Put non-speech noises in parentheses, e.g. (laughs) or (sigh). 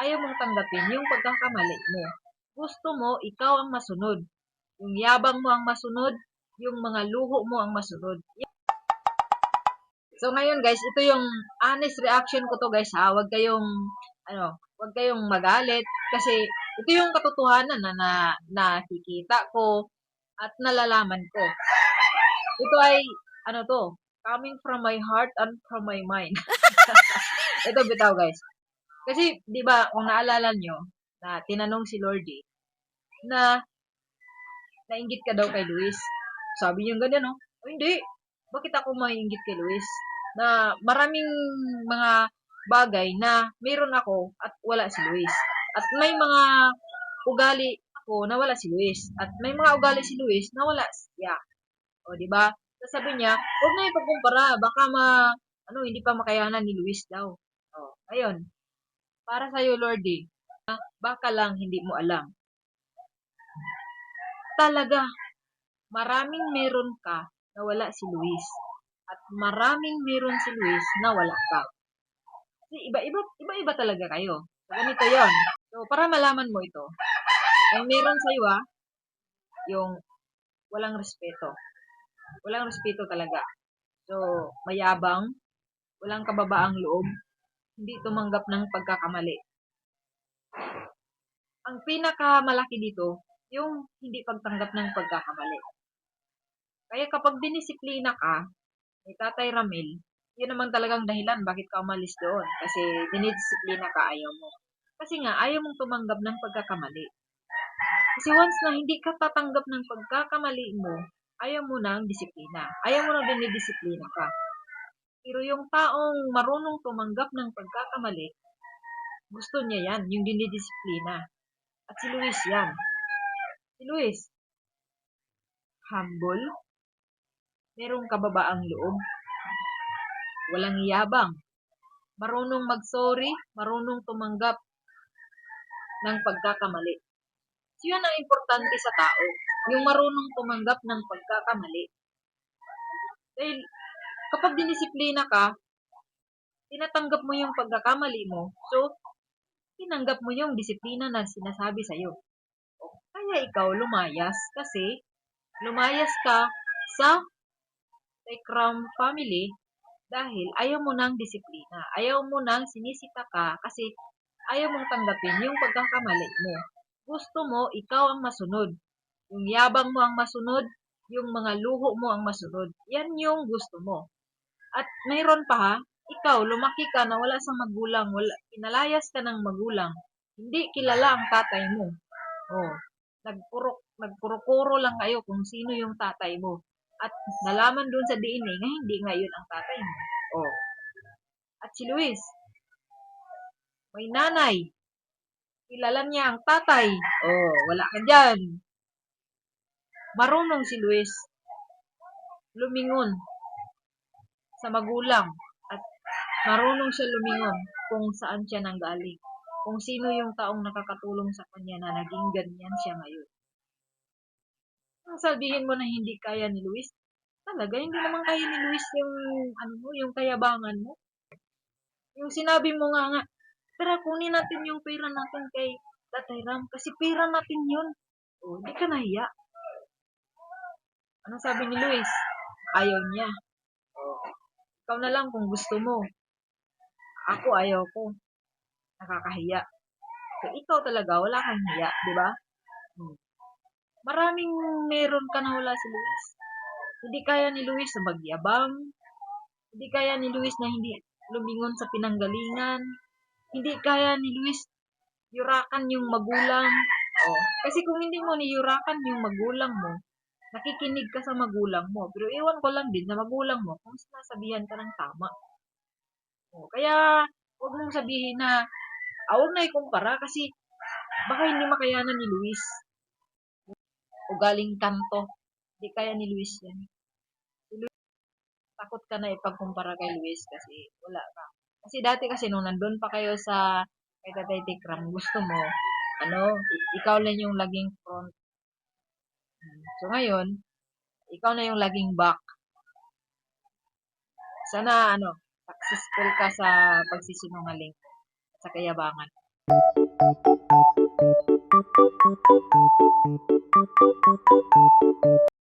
ayaw mong tanggapin yung pagkakamali mo. Gusto mo, ikaw ang masunod. Yung yabang mo ang masunod, yung mga luho mo ang masunod. So ngayon guys, ito yung honest reaction ko to guys ha. Huwag kayong ano, huwag kayong magalit kasi ito yung katotohanan na, na nakikita ko at nalalaman ko. Ito ay ano to, coming from my heart and from my mind. (laughs) ito bitaw guys. Kasi 'di ba, kung naalala nyo na tinanong si Lordy na nainggit ka daw kay Luis. Sabi niyo ganyan, no? Oh, hindi. Bakit ako maiinggit kay Luis? Na maraming mga bagay na meron ako at wala si Luis. At may mga ugali ako na wala si Luis. At may mga ugali si Luis na wala siya. O, di ba? Sabi niya, huwag na ipagkumpara. Baka ma, ano, hindi pa makayanan ni Luis daw. O, ayun. Para sa'yo, Lordy, ah, baka lang hindi mo alam. Talaga, maraming meron ka na wala si Luis. At maraming meron si Luis na wala ka. Kasi iba-iba, iba-iba talaga kayo. So, ganito yon. So, para malaman mo ito, ang meron sa'yo ah, yung walang respeto. Walang respeto talaga. So, mayabang, walang kababaang loob, hindi tumanggap ng pagkakamali. Ang pinakamalaki dito, yung hindi pagtanggap ng pagkakamali. Kaya kapag dinisiplina ka, ni Tatay Ramil, yun naman talagang dahilan bakit ka umalis doon. Kasi dinidisiplina ka, ayaw mo. Kasi nga, ayaw mong tumanggap ng pagkakamali. Kasi once na hindi ka tatanggap ng pagkakamali mo, ayaw mo na ang disiplina. Ayaw mo na dinidisiplina ka. Pero yung taong marunong tumanggap ng pagkakamali, gusto niya yan, yung dinidisiplina. At si Luis yan. Si Luis, humble, merong kababaang loob, walang yabang, marunong mag-sorry, marunong tumanggap ng pagkakamali. So yan ang importante sa tao, yung marunong tumanggap ng pagkakamali. Dahil kapag dinisiplina ka, tinatanggap mo yung pagkakamali mo, so tinanggap mo yung disiplina na sinasabi sa'yo. Kaya ikaw lumayas kasi lumayas ka sa Tekram family dahil ayaw mo ng disiplina. Ayaw mo nang sinisita ka kasi ayaw mong tanggapin yung pagkakamali mo. Gusto mo, ikaw ang masunod. Yung yabang mo ang masunod, yung mga luho mo ang masunod. Yan yung gusto mo. At mayroon pa ha, ikaw, lumaki ka na wala sa magulang, wala, pinalayas ka ng magulang. Hindi kilala ang tatay mo. Oh, nagpurok, nagpurokuro lang kayo kung sino yung tatay mo. At nalaman dun sa DNA nga hindi nga yun ang tatay mo. Oh. At si Luis, may nanay. Kilala niya ang tatay. Oh, wala ka dyan. Marunong si Luis lumingon sa magulang at marunong siya lumingon kung saan siya nanggaling. Kung sino yung taong nakakatulong sa kanya na naging ganyan siya ngayon. Ang sabihin mo na hindi kaya ni Luis, talaga hindi naman kaya ni Luis yung ano mo, yung kayabangan mo. Yung sinabi mo nga nga, tara kunin natin yung pera natin kay Tatay Ram kasi pera natin yun. O, di ka nahiya. Ano sabi ni Luis? Ayaw niya. Ikaw na lang kung gusto mo. Ako ayaw ko. Nakakahiya. So, ikaw talaga, wala kang hiya, di ba? Hmm. Maraming meron ka na wala si Luis. Hindi kaya ni Luis na magyabang. Hindi kaya ni Luis na hindi lumingon sa pinanggalingan. Hindi kaya ni Luis yurakan yung magulang. Oh. Kasi kung hindi mo niyurakan yung magulang mo, nakikinig ka sa magulang mo. Pero iwan ko lang din sa magulang mo kung sinasabihan ka ng tama. Oh. Kaya, huwag mong sabihin na, ah, huwag na ikumpara kasi baka hindi makayanan ni Luis. O galing kanto. Hindi kaya ni Luis yan. Si Luis, takot ka na ipagkumpara kay Luis kasi wala ka. Kasi dati kasi nung nandun pa kayo sa kay Tatay Tikram, gusto mo, ano, ikaw lang yung laging. So ngayon, ikaw na yung laging back. Sana, ano, successful ka sa pagsisinungaling sa kayabangan.